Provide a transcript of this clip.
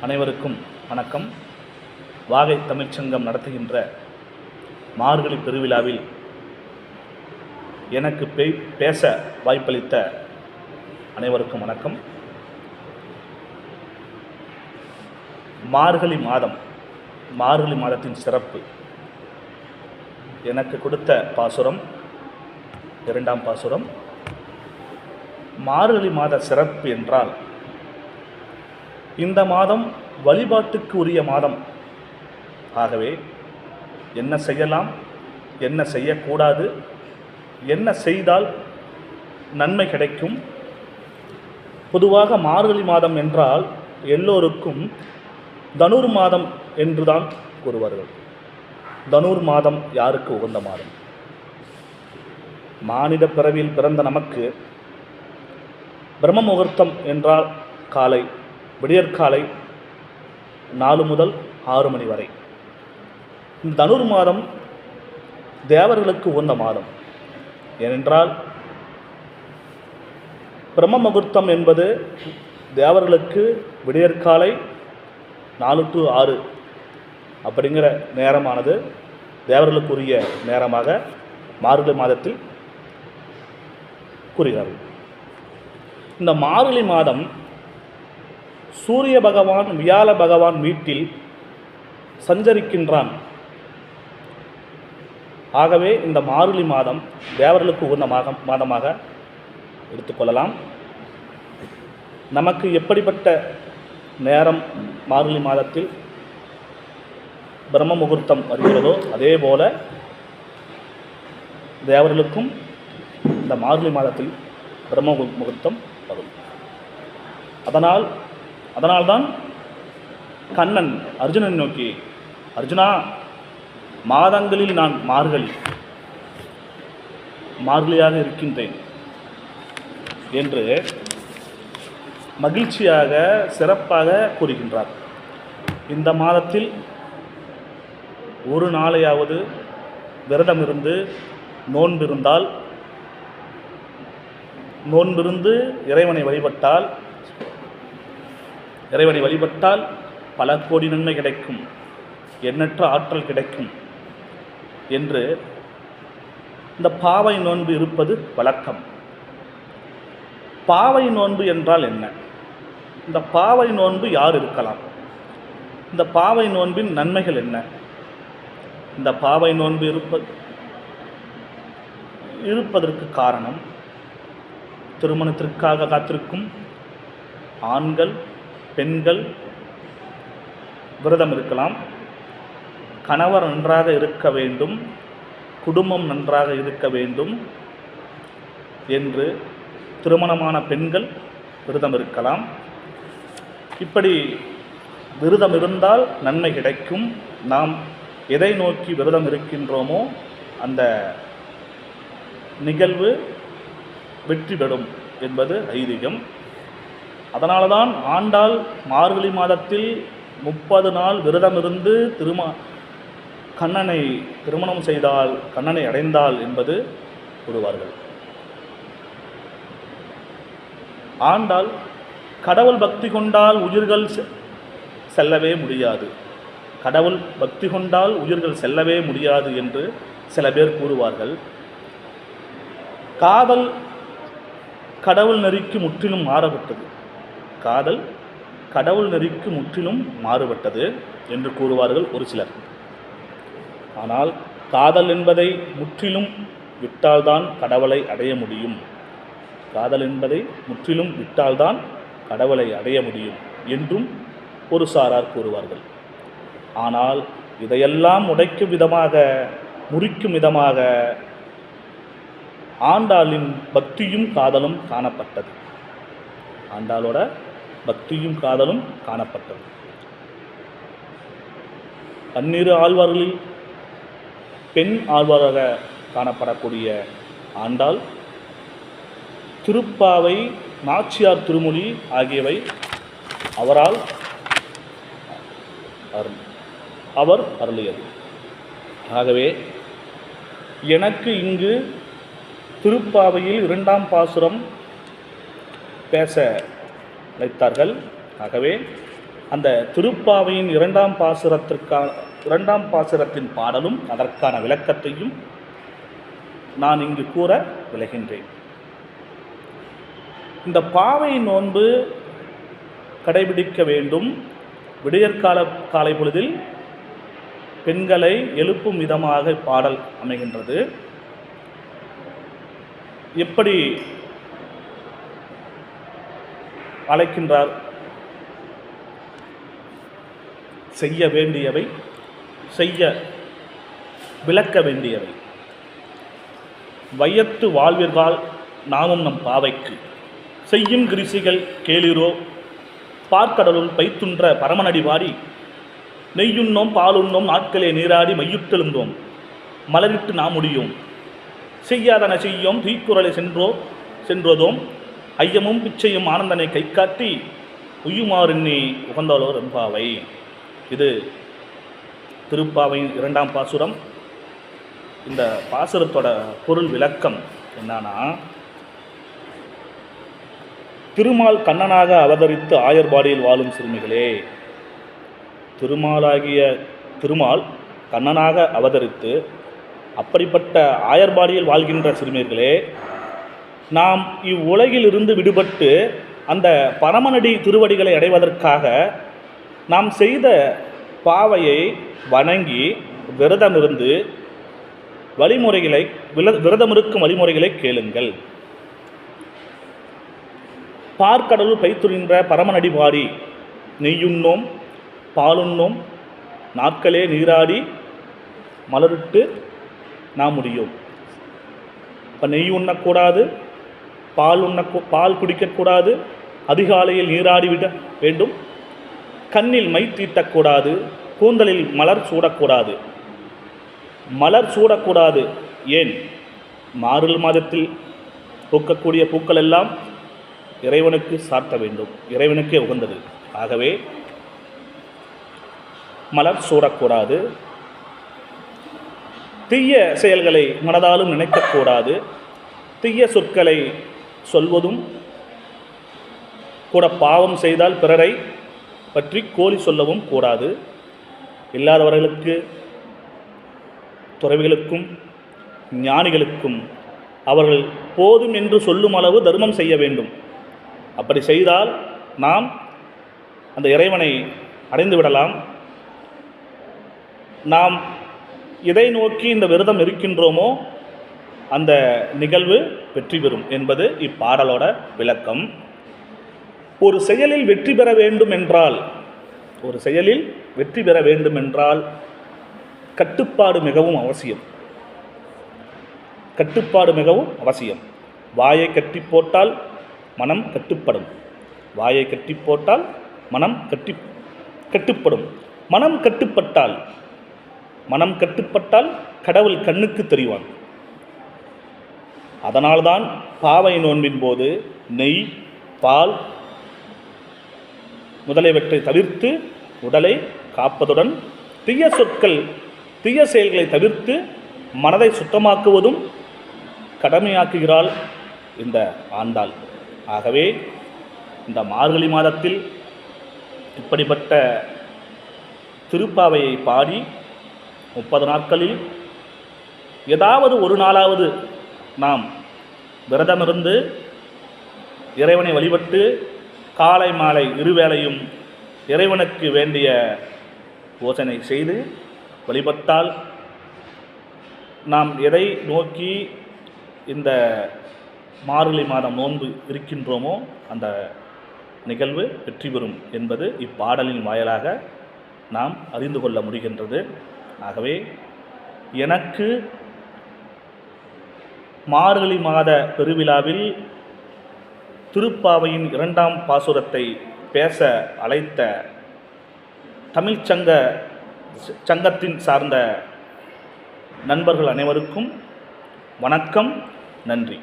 அனைவருக்கும் வணக்கம். வாகை தமிழ்ச்சங்கம் நடத்துகின்ற மார்கழி பெருவிழாவில் எனக்கு பே- பேச வாய்ப்பளித்த அனைவருக்கும் வணக்கம். மார்கழி மாதம் மார்கழி மாதத்தின் சிறப்பு. எனக்கு கொடுத்த பாசுரம் இரண்டாம் பாசுரம். மார்கழி மாத சிறப்பு என்றால் இந்த மாதம் வழிபாட்டுக்கு உரிய மாதம். ஆகவே என்ன செய்யலாம் என்ன செய்யக்கூடாது என்ன செய்தால் நன்மை கிடைக்கும்? பொதுவாக மார்கழி மாதம் என்றால் எல்லோருக்கும் தனுர் மாதம் என்றுதான் கூறுவார்கள். தனுர் மாதம் யாருக்கு உகந்த மாதம்? மானிட பிறவியில் பிறந்த நமக்கு பிரம்ம முகூர்த்தம் என்றால் காலை விடியற்காலை நாலு முதல் ஆறு மணி வரை. இந்த தனுர் மாதம் தேவர்களுக்கு உகந்த மாதம். ஏனென்றால் பிரம்ம முகூர்த்தம் என்பது தேவர்களுக்கு விடியற்காலை நாலு டு ஆறு அப்படிங்கிற நேரமானது தேவர்களுக்குரிய நேரமாக மார்கழி மாதத்தில் கூறுகிறார்கள் இந்த மார்கழி மாதம் சூரிய பகவான் வியாழ பகவான் வீட்டில் சஞ்சரிக்கின்றான். ஆகவே இந்த மார்கழி மாதம் தேவர்களுக்கு உகந்த மாதம் மாதமாக எடுத்துக்கொள்ளலாம். நமக்கு எப்படிப்பட்ட நேரம் மார்கழி மாதத்தில் பிரம்ம முகூர்த்தம் வருகிறதோ அதே போல தேவர்களுக்கும் இந்த மார்கழி மாதத்தில் பிரம்ம முகூர்த்தம் வரும். அதனால் அதனால்தான் கண்ணன் அர்ஜுனனை நோக்கி அர்ஜுனா மாதங்களில் நான் மார்கழி மார்கழியாக இருக்கின்றேன் என்று மகிழ்ச்சியாக சிறப்பாக கூறுகின்றார். இந்த மாதத்தில் ஒரு நாளையாவது விரதமிருந்து நோன்பிருந்தால் நோன்பிருந்து இறைவனை வழிபட்டால் இறைவனை வழிபட்டால் பல கோடி நன்மை கிடைக்கும். எண்ணற்ற ஆற்றல் கிடைக்கும். என்று இந்த பாவை நோன்பு இருப்பது வழக்கம். பாவை நோன்பு என்றால் என்ன? இந்த பாவை நோன்பு யார் இருக்கலாம்? இந்த பாவை நோன்பின் நன்மைகள் என்ன? இந்த பாவை நோன்பு இருப்ப இருப்பதற்கு காரணம் திருமணத்திற்காக காத்திருக்கும் ஆண்கள் பெண்கள் விரதம் இருக்கலாம். கணவர் நன்றாக இருக்க வேண்டும். குடும்பம் நன்றாக இருக்க வேண்டும் என்று திருமணமான பெண்கள் விரதம் இருக்கலாம். இப்படி விரதம் இருந்தால் நன்மை கிடைக்கும். நாம் எதை நோக்கி விரதம் இருக்கின்றோமோ அந்த நிகழ்வு வெற்றி பெறும் என்பது ஐதீகம். அதனால தான் ஆண்டாள் மார்கழி மாதத்தில் முப்பது நாள் விரதமிருந்து திரும கண்ணனை திருமணம் செய்தால் கண்ணனை அடைந்தாள் என்பது கூறுவார்கள். ஆண்டாள் கடவுள் பக்தி கொண்டால் உயிர்கள் செ- செல்லவே முடியாது. கடவுள் பக்தி கொண்டால் உயிர்கள் செல்லவே முடியாது என்று சில பேர் கூறுவார்கள். காதல் கடவுள் நெறிக்கு முற்றிலும் மாறப்பட்டது. காதல் கடவுள் நெறிக்கு முற்றிலும் மாறுபட்டது என்று கூறுவார்கள் ஒரு சிலர். ஆனால் காதல் என்பதை முற்றிலும் விட்டால்தான் கடவுளை அடைய முடியும். காதல் என்பதை முற்றிலும் விட்டால்தான் கடவுளை அடைய முடியும் என்றும் ஒரு சாரார் கூறுவார்கள். ஆனால் இதையெல்லாம் உடைக்கும் விதமாக முறிக்கும் விதமாக ஆண்டாளின் பக்தியும் காதலும் காணப்பட்டது. ஆண்டாளோட பக்தியும் காதலும் காணப்பட்டது. பன்னிரு ஆழ்வார்களில் பெண் ஆழ்வாராக காணப்படக்கூடிய ஆண்டாள் திருப்பாவை நாச்சியார் திருமொழி ஆகியவை அவரால் அவர் அருளியது. ஆகவே எனக்கு இங்கு திருப்பாவையில் இரண்டாம் பாசுரம் பேச அழைத்தார்கள். ஆகவே அந்த திருப்பாவையின் இரண்டாம் பாசுரத்திற்கான இரண்டாம் பாசுரத்தின் பாடலும் அதற்கான விளக்கத்தையும் நான் இங்கு கூற விளைகின்றேன். இந்த பாவை நோன்பு கடைபிடிக்க வேண்டும். விடியற்கால காலை பொழுதில் பெண்களை எழுப்பும் விதமாக பாடல் அமைகின்றது. எப்படி அழைக்கின்றார். செய்ய வேண்டியவை செய்ய விளக்க வேண்டியவை. வையத்து வாழ்விற்கால் நாமும் நம் பாவைக்கு. செய்யும் கிரிசிகள் கேளிரோ பார்க்கடலுள் பைத்துன்ற பரமனடி வாடி நெய்யுண்ணோம் பாலுண்ணோம் நாட்களே நீராடி மையுட்டெழுந்தோம் மலரிட்டு நாம் முடியும் செய்யாதன செய்யோம் தீக்குறளை சென்றோ சென்றதோம். ஐயமும் பிச்சையும் ஆனந்தனை கை காட்டி உய்யுமாறெண்ணி உகந்தாலோ ரெம்பாவை இது திருப்பாவையின் இரண்டாம் பாசுரம். இந்த பாசுரத்தோட பொருள் விளக்கம் என்னன்னா திருமால் கண்ணனாக அவதரித்து ஆயர்பாடியில் வாழும் சிறுமிகளே திருமாலாகிய திருமால் கண்ணனாக அவதரித்து அப்படிப்பட்ட ஆயர்பாடியில் வாழ்கின்ற சிறுமியர்களே நாம் இவ்வுலகிலிருந்து விடுபட்டு அந்த பரமனடி திருவடிகளை அடைவதற்காக நாம் செய்த பாவையை வணங்கி விரதமிருந்து வழிமுறைகளை வில விரதமிருக்கும் வழிமுறைகளை கேளுங்கள். பார்க்கடலுள் பைத்துரின்ற பரமனடி பாடி நெய்யுண்ணோம் பாலுண்ணோம் நாட்களே நீராடி மலரிட்டு நாம் முடியும். இப்போ நெய் உண்ணக்கூடாது பால் உண்ண பால் குடிக்கக்கூடாது அதிகாலையில் நீராடிவிட வேண்டும். கண்ணில் மை தீட்டக்கூடாது கூந்தலில் மலர் சூடக்கூடாது. மலர் சூடக்கூடாது ஏன்? மார்கழி மாதத்தில் பூக்கக்கூடிய பூக்கள் எல்லாம் இறைவனுக்கு சாத்த வேண்டும். இறைவனுக்கே உகந்தது. ஆகவே மலர் சூடக்கூடாது. தீய செயல்களை மனதாலும் நினைக்கக்கூடாது. தீய சொற்களை சொல்வதும் கூட பாவம் செய்தால் பிறரை பற்றி கோலி சொல்லவும் கூடாது. இல்லாதவர்களுக்கு துறவிகளுக்கும் ஞானிகளுக்கும் அவர்கள் போதும் என்று சொல்லும் அளவு தர்மம் செய்ய வேண்டும். அப்படி செய்தால் நாம் அந்த இறைவனை அடைந்து விடலாம். நாம் எதை நோக்கி இந்த விரதம் இருக்கின்றோமோ அந்த நிகழ்வு வெற்றி பெறும் என்பது இப்பாடலோட விளக்கம். ஒரு செயலில் வெற்றி பெற வேண்டும் என்றால் ஒரு செயலில் வெற்றி பெற வேண்டும் என்றால் கட்டுப்பாடு மிகவும் அவசியம். கட்டுப்பாடு மிகவும் அவசியம். வாயை கட்டி போட்டால் மனம் கட்டுப்படும். வாயை கட்டி போட்டால் மனம் கட்டி கட்டுப்படும். மனம் கட்டுப்பட்டால் மனம் கட்டுப்பட்டால் கடவுள் கண்ணுக்கு தெரிவான். அதனால்தான் பாவை நோன்பின் போது நெய் பால் முதலியவற்றை தவிர்த்து உடலை காப்பதுடன் தீய சொற்கள் தீய செயல்களை தவிர்த்து மனதை சுத்தமாக்குவதும் கடமையாக்குகிறாள் இந்த ஆண்டாள். ஆகவே இந்த மார்கழி மாதத்தில் இப்படிப்பட்ட திருப்பாவையை பாடி முப்பது நாட்களில் ஏதாவது ஒரு நாளாவது நாம் விரதமிருந்து இறைவனை வழிபட்டு காலை மாலை இருவேளையும் இறைவனுக்கு வேண்டிய யோசனை செய்து வழிபட்டால் நாம் எதை நோக்கி இந்த மார்கழி மாதம் நோன்பு இருக்கின்றோமோ அந்த நிகழ்வு வெற்றி பெறும் என்பது இப்பாடலின் வாயிலாக நாம் அறிந்து கொள்ள முடிகின்றது. ஆகவே எனக்கு மார்கழி மாத பெருவிழாவில் திருப்பாவையின் இரண்டாம் பாசுரத்தை பேச அழைத்த தமிழ்ச்சங்க சங்கத்தின் சார்ந்த நண்பர்கள் அனைவருக்கும் வணக்கம் நன்றி.